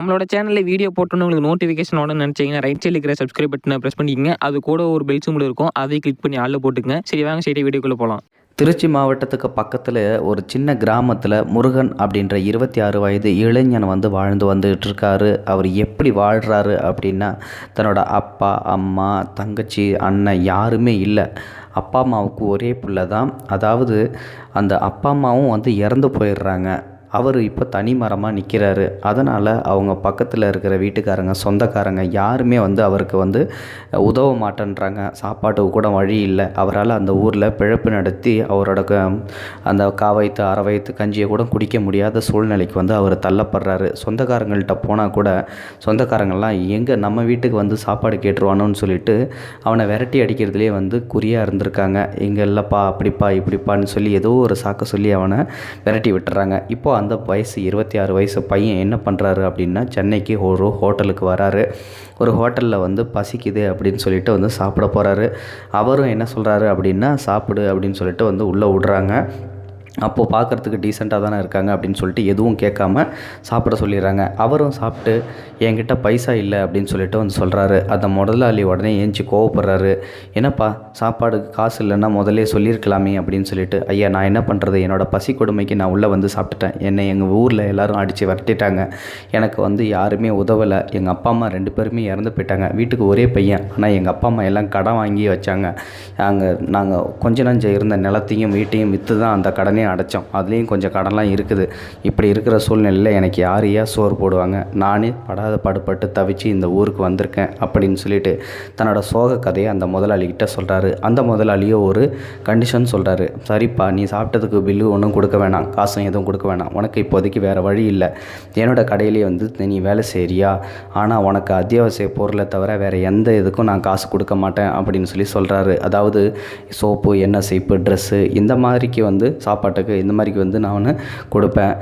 நம்மளோட சேனலில் வீடியோ போட்டோன்னு உங்களுக்கு நோட்டிஃபிகேஷன் உடனே நினச்சிங்கன்னா ரைட் சைடில் இருக்கிற சப்ஸ்கிரைப் பட்டனை ப்ரெஸ் பண்ணிக்கங்க. அது கூட ஒரு பெல் சிம்பிள் இருக்கும். அதை கிளிக் பண்ணி ஆளில் போட்டுக்கங்க. சரி வாங்க சரி வீடியோக்குள்ளே போகலாம் திருச்சி மாவட்டத்துக்கு பக்கத்தில் ஒரு சின்ன கிராமத்தில் முருகன் அப்படின்ற இருபத்தி ஆறு வயது இளைஞன் வந்து வாழ்ந்து வந்துகிட்டு இருக்காரு. அவர் எப்படி வாழ்கிறாரு அப்படின்னா தன்னோட அப்பா அம்மா தங்கச்சி அண்ணன் யாருமே இல்லை. அப்பா அம்மாவுக்கு ஒரே பிள்ளை தான். அதாவது அந்த அப்பா அம்மாவும் வந்து இறந்து போயிடுறாங்க. அவர் இப்போ தனி மரமாக நிற்கிறாரு அதனால் அவங்க பக்கத்தில் இருக்கிற வீட்டுக்காரங்க சொந்தக்காரங்க யாருமே வந்து அவருக்கு வந்து உதவ மாட்டேன்றாங்க. சாப்பாட்டுக்கு கூட வழி இல்லை. அவரால் அந்த ஊரில் பிழப்பு நடத்தி அவரோட க அந்த காவைத்து அறவைத்து கஞ்சியை கூட குடிக்க முடியாத சூழ்நிலைக்கு வந்து அவர் தள்ளப்படுறாரு. சொந்தக்காரங்கள்ட்ட போனால் கூட சொந்தக்காரங்கள்லாம் எங்கே நம்ம வீட்டுக்கு வந்து சாப்பாடு கேட்டுருவானோன்னு சொல்லிட்டு அவனை விரட்டி அடிக்கிறதுலேயே வந்து குறியாக இருந்திருக்காங்க. இங்கே இல்லைப்பா அப்படிப்பா இப்படிப்பான்னு சொல்லி ஏதோ ஒரு சாக்க சொல்லி அவனை விரட்டி விட்டுறாங்க. இப்போ அந்த வயசு இருபத்தி ஆறு வயசு பையன் என்ன பண்ணுறாரு அப்படின்னா சென்னைக்கு ஒரு ஹோட்டலுக்கு வராரு. ஒரு ஹோட்டலில் வந்து பசிக்குது அப்படின்னு சொல்லிட்டு வந்து சாப்பிட போகிறாரு அவரும் என்ன சொல்கிறாரு அப்படின்னா சாப்பிடு அப்படின்னு சொல்லிட்டு வந்து உள்ளே விடுறாங்க. அப்போது பார்க்குறதுக்கு டீசெண்டாக தானே இருக்காங்க அப்படின்னு சொல்லிட்டு எதுவும் கேட்காம சாப்பிட சொல்லிடுறாங்க. அவரும் சாப்பிட்டு என்கிட்ட பைசா இல்லை அப்படின்னு சொல்லிட்டு வந்து சொல்கிறாரு அந்த முதலாளி உடனே ஏஞ்சி கோவப்படுறாரு. என்னப்பா சாப்பாடுக்கு காசு இல்லைன்னா முதல்லே சொல்லியிருக்கலாமே அப்படின்னு சொல்லிட்டு ஐயா நான் என்ன பண்ணுறது என்னோட பசி கொடுமைக்கு நான் உள்ளே வந்து சாப்பிட்டுட்டேன். என்னை எங்கள் ஊரில் எல்லோரும் அடித்து வரட்டிட்டாங்க. எனக்கு வந்து யாருமே உதவலை. எங்கள் அப்பா அம்மா ரெண்டு பேருமே இறந்து போயிட்டாங்க. வீட்டுக்கு ஒரே பையன். ஆனால் எங்கள் அப்பா அம்மா எல்லாம் கடன் வாங்கி வச்சாங்க. அங்கே நாங்கள் கொஞ்ச நஞ்சம் இருந்த நிலத்தையும் வீட்டையும் விற்று தான் அந்த கடனே அடைச்சோம். அதுலேயும் கொஞ்சம் கடன்லாம் இருக்குது. இப்படி இருக்கிற சூழ்நிலையில் எனக்கு யார் ஏன் சோறு போடுவாங்க? நானே படாத பாடுபட்டு தவிச்சு இந்த ஊருக்கு வந்திருக்கேன் அப்படின்னு சொல்லிட்டு தன்னோட சோக கதையை அந்த முதலாளிகிட்ட சொல்கிறாரு அந்த முதலாளியோ ஒரு கண்டிஷன் சொல்கிறாரு சரிப்பா நீ சாப்பிட்டதுக்கு பில்லு ஒன்றும் கொடுக்க வேணாம். காசும் எதுவும் கொடுக்க வேணாம். உனக்கு இப்போதைக்கு வேறு வழி இல்லை. என்னோட கடையிலே வந்து நீ வேலை செய்கிறியா ஆனால் உனக்கு அத்தியாவசிய பொருளை தவிர வேறு எந்த இதுக்கும் நான் காசு கொடுக்க மாட்டேன் அப்படின்னு சொல்லி சொல்கிறாரு அதாவது சோப்பு எண்ணெய் சீப்பு ட்ரெஸ்ஸு இந்த மாதிரிக்கு வந்து சாப்பாடு சாப்பாட்டுக்கு இந்த மாதிரிக்கு வந்து நான் ஒன்று கொடுப்பேன்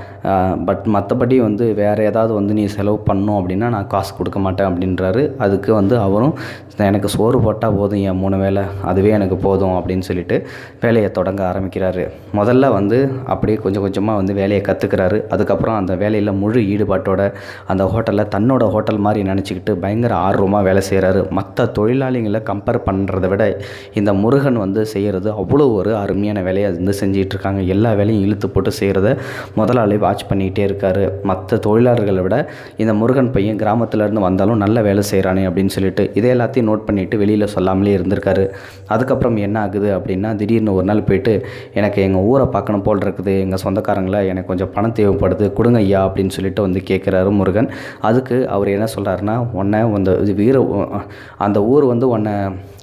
பட் மற்றபடி வந்து வேறு ஏதாவது வந்து நீ செலவு பண்ணும் அப்படின்னா நான் காசு கொடுக்க மாட்டேன் அப்படின்றாரு. அதுக்கு வந்து அவரும் எனக்கு சோறு போட்டால் போதும் என் மூணு வேலை அதுவே எனக்கு போதும் அப்படின்னு சொல்லிட்டு வேலையை தொடங்க ஆரம்பிக்கிறாரு. முதல்ல வந்து அப்படியே கொஞ்சம் கொஞ்சமாக வந்து வேலையை கற்றுக்கிறாரு அதுக்கப்புறம் அந்த வேலையில் முழு ஈடுபாட்டோட அந்த ஹோட்டலில் தன்னோட ஹோட்டல் மாதிரி நினச்சிக்கிட்டு பயங்கர ஆர்வமாக வேலை செய்கிறாரு மற்ற தொழிலாளிகளை கம்பேர் பண்ணுறதை விட இந்த முருகன் வந்து செய்கிறது அவ்வளோ ஒரு அருமையான வேலையை வந்து செஞ்சிகிட்ருக்காங்க எல்லா வேலையும் இழுத்து போட்டு செய்கிறத முதலாளி வாட்ச் பண்ணிக்கிட்டே இருக்காரு. மற்ற தொழிலாளர்களை விட இந்த முருகன் பையன் கிராமத்துலேருந்து வந்தாலும் நல்ல வேலை செய்கிறானே அப்படின்னு சொல்லிட்டு இதை எல்லாத்தையும் நோட் பண்ணிவிட்டு வெளியில் சொல்லாமலே இருந்திருக்காரு. அதுக்கப்புறம் என்ன ஆகுது அப்படின்னா திடீர்னு ஒரு நாள் போயிட்டு எனக்கு எங்கள் ஊரை பார்க்கணும் போல் இருக்குது எங்கள் சொந்தக்காரங்கள எனக்கு கொஞ்சம் பணம் தேவைப்படுது கொடுங்க ஐயா அப்படின்னு சொல்லிட்டு வந்து கேட்குறாரு முருகன். அதுக்கு அவர் என்ன சொல்கிறாருன்னா உன்னை அந்த இது வீர அந்த ஊர் வந்து உன்னை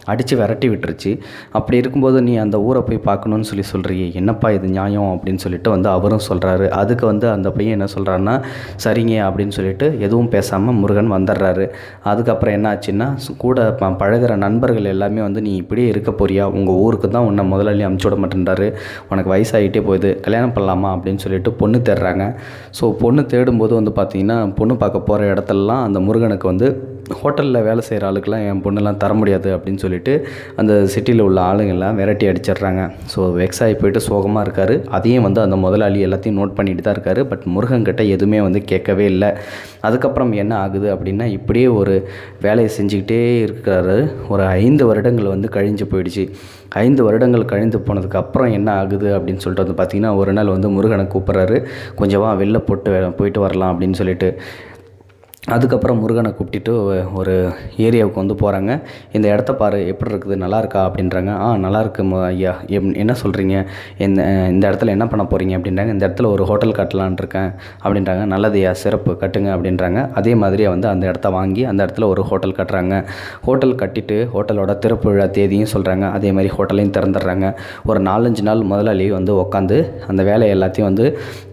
அடித்து விரட்டி விட்டுருச்சு. அப்படி இருக்கும்போது நீ அந்த ஊரை போய் பார்க்கணுன்னு சொல்லி சொல்கிறியே என்னப்பா இது நியாயம் அப்படின்னு சொல்லிட்டு வந்து அவரும் சொல்கிறாரு அதுக்கு வந்து அந்த பையன் என்ன சொல்கிறாருன்னா சரிங்க அப்படின்னு சொல்லிட்டு எதுவும் பேசாமல் முருகன் வந்துடுறாரு அதுக்கப்புறம் என்ன ஆச்சுன்னா கூட ப பழகிற நண்பர்கள் எல்லாமே வந்து நீ இப்படியே இருக்க போறியா? உங்கள் ஊருக்கு தான் உன்னை முதலாளி அமுச்சு விட மாட்டேன்றாரு. உனக்கு வயசாகிட்டே போகுது. கல்யாணம் பண்ணலாமா? அப்படின்னு சொல்லிட்டு பொண்ணு தேடுறாங்க. ஸோ பொண்ணு தேடும்போது வந்து பார்த்திங்கன்னா பொண்ணு பார்க்க போகிற இடத்துலலாம் அந்த முருகனுக்கு வந்து ஹோட்டலில் வேலை செய்கிற ஆளுக்கெல்லாம் என் பொண்ணெல்லாம் தர முடியாது அப்படின்னு சொல்லிட்டு அந்த சிட்டியில் உள்ள ஆளுங்கெல்லாம் விரட்டி அடிச்சிடுறாங்க. ஸோ வெக்ஸ் ஆகி போயிட்டு சோகமாக இருக்கார். அதையும் வந்து அந்த முதலாளி எல்லாத்தையும் நோட் பண்ணிட்டு தான் இருக்கார். பட் முருகன்கிட்ட எதுவுமே வந்து கேட்கவே இல்லை. அதுக்கப்புறம் என்ன ஆகுது அப்படின்னா இப்படியே ஒரு வேலையை செஞ்சுக்கிட்டே இருக்கிறாரு. ஒரு ஐந்து வருடங்கள் வந்து கழிஞ்சு போயிடுச்சு. ஐந்து வருடங்கள் கழிந்து போனதுக்கு அப்புறம் என்ன ஆகுது அப்படின்னு சொல்லிட்டு வந்து பார்த்திங்கன்னா ஒரு நாள் வந்து முருகனை கூப்பிட்றாரு. கொஞ்சமாக வெளில போட்டு போயிட்டு வரலாம் அப்படின்னு சொல்லிட்டு. அதுக்கப்புறம் முருகனை கூப்பிட்டுட்டு ஒரு ஏரியாவுக்கு வந்து போகிறாங்க இந்த இடத்த பாரு எப்படி இருக்குது நல்லா இருக்கா அப்படின்றாங்க. ஆ நல்லா இருக்கு ஐயா எம் என்ன சொல்கிறீங்க இந்த இந்த இடத்துல என்ன பண்ண போகிறீங்க அப்படின்றாங்க. இந்த இடத்துல ஒரு ஹோட்டல் கட்டலான் இருக்கேன் அப்படின்றாங்க. நல்லதையா சிறப்பு கட்டுங்க அப்படின்றாங்க. அதே மாதிரியே வந்து அந்த இடத்த வாங்கி அந்த இடத்துல ஒரு ஹோட்டல் கட்டுறாங்க. ஹோட்டல் கட்டிட்டு ஹோட்டலோட திறப்பு விழா தேதியும் சொல்கிறாங்க அதே மாதிரி ஹோட்டலையும் திறந்துடுறாங்க. ஒரு நாலஞ்சு நாள் முதலாளி வந்து உட்காந்து அந்த வேலையை எல்லாத்தையும் வந்து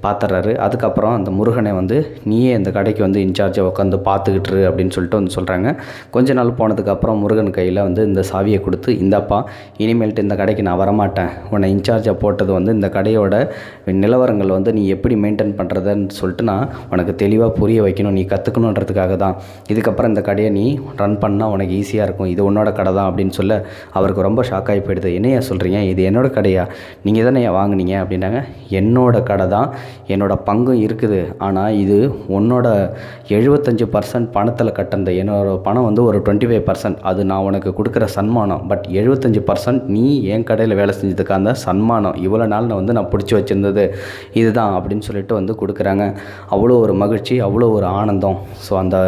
பார்த்துட்றாரு அதுக்கப்புறம் அந்த முருகனை வந்து நீயே இந்த கடைக்கு வந்து இன்சார்ஜாக உட்காந்து உட்காந்து பார்த்துக்கிட்டுரு அப்படின்னு சொல்லிட்டு வந்து சொல்கிறாங்க கொஞ்ச நாள் போனதுக்கப்புறம் முருகன் கையில் வந்து இந்த சாவியை கொடுத்து இந்தாப்பா இனிமேல்ட்டு இந்த கடைக்கு நான் வரமாட்டேன். உன்னை இன்சார்ஜாக போட்டது வந்து இந்த கடையோட நிலவரங்கள் வந்து நீ எப்படி மெயின்டைன் பண்ணுறதுன்னு சொல்லிட்டு நான் உனக்கு தெளிவாக புரிய வைக்கணும். நீ கற்றுக்கணுன்றதுக்காக தான். இதுக்கப்புறம் இந்த கடையை நீ ரன் பண்ணால் உனக்கு ஈஸியாக இருக்கும். இது உன்னோட கடை தான். அப்படின்னு சொல்ல அவருக்கு ரொம்ப ஷாக் ஆகி போயிடுது. என்னையா சொல்கிறீங்க இது என்னோட கடையா? நீங்கள் தானே வாங்குனீங்க? அப்படின்னாங்க. என்னோட கடை தான். என்னோட பங்கும் இருக்குது. ஆனால் இது உன்னோட எழுபத்தஞ்சு இருபத்தஞ்சி பர்சன்ட் பணத்தில் கட்டினது என்னோட பணம் வந்து ஒரு டுவெண்ட்டி ஃபைவ் பர்சன்ட் அது நான் உனக்கு கொடுக்குற சன்மானம். பட் எழுபத்தஞ்சி பர்சன்ட் நீ என் கடையில் வேலை செஞ்சதுக்கு அந்த சன்மானம். இவ்வளோ நாள் நான் வந்து நான் பிடிச்சி வச்சுருந்தது இதுதான் அப்படின்னு சொல்லிட்டு வந்து கொடுக்குறாங்க. அவ்வளோ ஒரு மகிழ்ச்சி அவ்வளோ ஒரு ஆனந்தம். ஸோ அந்த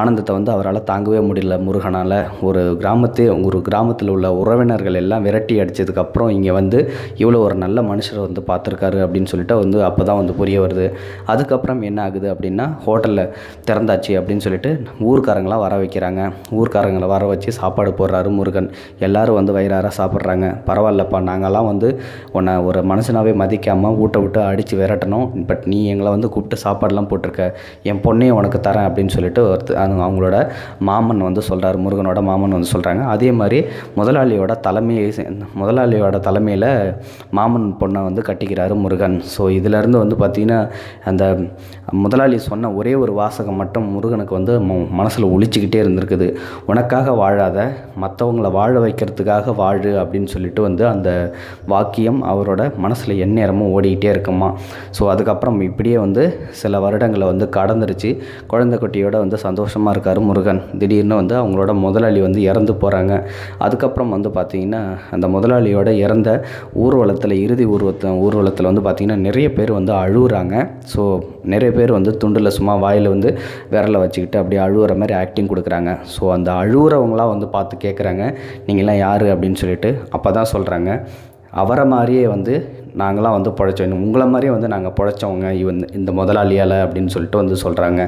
ஆனந்தத்தை வந்து அவரால் தாங்கவே முடியல முருகனால். ஒரு கிராமத்தே ஒரு கிராமத்தில் உள்ள உறவினர்கள் எல்லாம் விரட்டி அடித்ததுக்கப்புறம் இங்கே வந்து இவ்வளோ ஒரு நல்ல மனுஷரை வந்து பார்த்துருக்காரு அப்படின்னு சொல்லிட்டு வந்து அப்போ தான் வந்து புரிய வருது. அதுக்கப்புறம் என்ன ஆகுது அப்படின்னா ஹோட்டலில் திறந்தாச்சு அப்படின்னு சொல்லிட்டு ஊர்க்காரங்களாம் வர வைக்கிறாங்க. ஊர்க்காரங்களை வர வச்சு சாப்பாடு போடுறாரு முருகன். எல்லோரும் வந்து வயிறார சாப்பிட்றாங்க. பரவாயில்லப்பா நாங்கள்லாம் வந்து உன்னை ஒரு மனுஷனாகவே மதிக்காமல் ஊட்ட விட்டு அடித்து விரட்டணும். பட் நீ எங்களை வந்து கூப்பிட்டு சாப்பாடுலாம் போட்டிருக்க. என் பொண்ணையும் உனக்கு தரேன் அப்படின்னு சொல்லிட்டு ஒருத்த அவங்களோட மாமன் வந்து சொல்கிறாரு முருகனோட மாமன் வந்து சொல்கிறாங்க அதே மாதிரி முதலாளியோட தலைமையை முதலாளியோட தலைமையில் மாமன் பொண்ணை வந்து கட்டிக்கிறாரு முருகன். ஸோ இதிலேருந்து வந்து பார்த்திங்கன்னா அந்த முதலாளி சொன்ன ஒரே ஒரு வாசகம் மட்டும் முருகனுக்கு வந்து மனசில் ஒழிச்சிக்கிட்டே இருந்திருக்குது. உனக்காக வாழாத மற்றவங்கள வாழ வைக்கிறதுக்காக வாழு அப்படின்னு சொல்லிட்டு வந்து அந்த வாக்கியம் அவரோட மனசில் எந்நேரமும் ஓடிக்கிட்டே இருக்குமா. ஸோ அதுக்கப்புறம் இப்படியே வந்து சில வருடங்களை வந்து கடந்துருச்சு. குழந்தை குட்டியோட வந்து சந்தோஷமாக இருக்கார் முருகன். திடீர்னு வந்து அவங்களோட முதலாளி வந்து இறந்து போகிறாங்க அதுக்கப்புறம் வந்து பார்த்திங்கன்னா அந்த முதலாளியோட இறந்த ஊர்வலத்தில் இறுதி ஊர்வத்த ஊர்வலத்தில் வந்து பார்த்திங்கன்னா நிறைய பேர் வந்து அழுகுறாங்க ஸோ நிறைய பேர் வந்து துண்டில் சும்மா வாயில் வந்து விரலை வச்சுக்கிட்டு அப்படியே அழுகுற மாதிரி ஆக்டிங் கொடுக்குறாங்க. ஸோ அந்த அழுகுறவங்களாம் வந்து பார்த்து கேட்குறாங்க நீங்களாம் யார்? அப்படின்னு சொல்லிட்டு அப்போ தான் சொல்கிறாங்க அவரை மாதிரியே வந்து நாங்களாம் வந்து பிழைச்சோம். உங்களை மாதிரியே வந்து நாங்கள் பிழைச்சவங்க இவன் இந்த முதலாளியால் அப்படின்னு சொல்லிட்டு வந்து சொல்கிறாங்க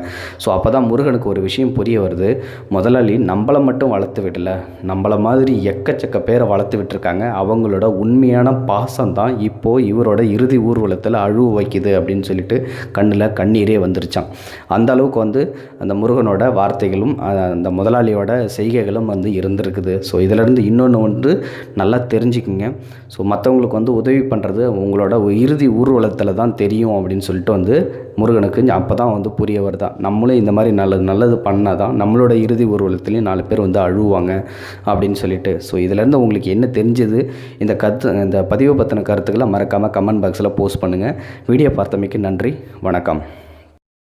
ஸோ அப்போ தான் முருகனுக்கு ஒரு விஷயம் புரிய வருது. முதலாளி நம்மளை மட்டும் வளர்த்து விடல. நம்மளை மாதிரி எக்கச்சக்க பேரை வளர்த்து விட்டுருக்காங்க. அவங்களோட உண்மையான பாசம் தான் இப்போது இவரோட இறுதி ஊர்வலத்தில் அழுவு வைக்குது அப்படின்னு சொல்லிட்டு கண்ணில் கண்ணீரே வந்துருச்சான் அந்த அளவுக்கு வந்து அந்த முருகனோட வார்த்தைகளும் அந்த முதலாளியோட செய்கைகளும் வந்து இருந்திருக்குது. ஸோ இதிலேருந்து இன்னொன்று ஒன்று நல்லா தெரிஞ்சுக்குங்க. ஸோ மற்றவங்களுக்கு வந்து உதவி பண்ணுறது உங்களோட இறுதி ஊர்வலத்தில் தான் தெரியும் அப்படின்னு சொல்லிட்டு வந்து முருகனுக்கு அப்போ தான் வந்து புரிய வருதான் நம்மளும் இந்த மாதிரி நல்லது நல்லது பண்ணால் தான் நம்மளோட இறுதி ஊர்வலத்துலேயும் நாலு பேர் வந்து அழுவாங்க அப்படின்னு சொல்லிட்டு. ஸோ இதிலேருந்து உங்களுக்கு என்ன தெரிஞ்சது? இந்த கருத்து இந்த பதிவு பற்றின கருத்துக்களை மறக்காமல் கமெண்ட் பாக்ஸில் போஸ்ட் பண்ணுங்கள் வீடியோ பார்த்தமைக்கு நன்றி வணக்கம்.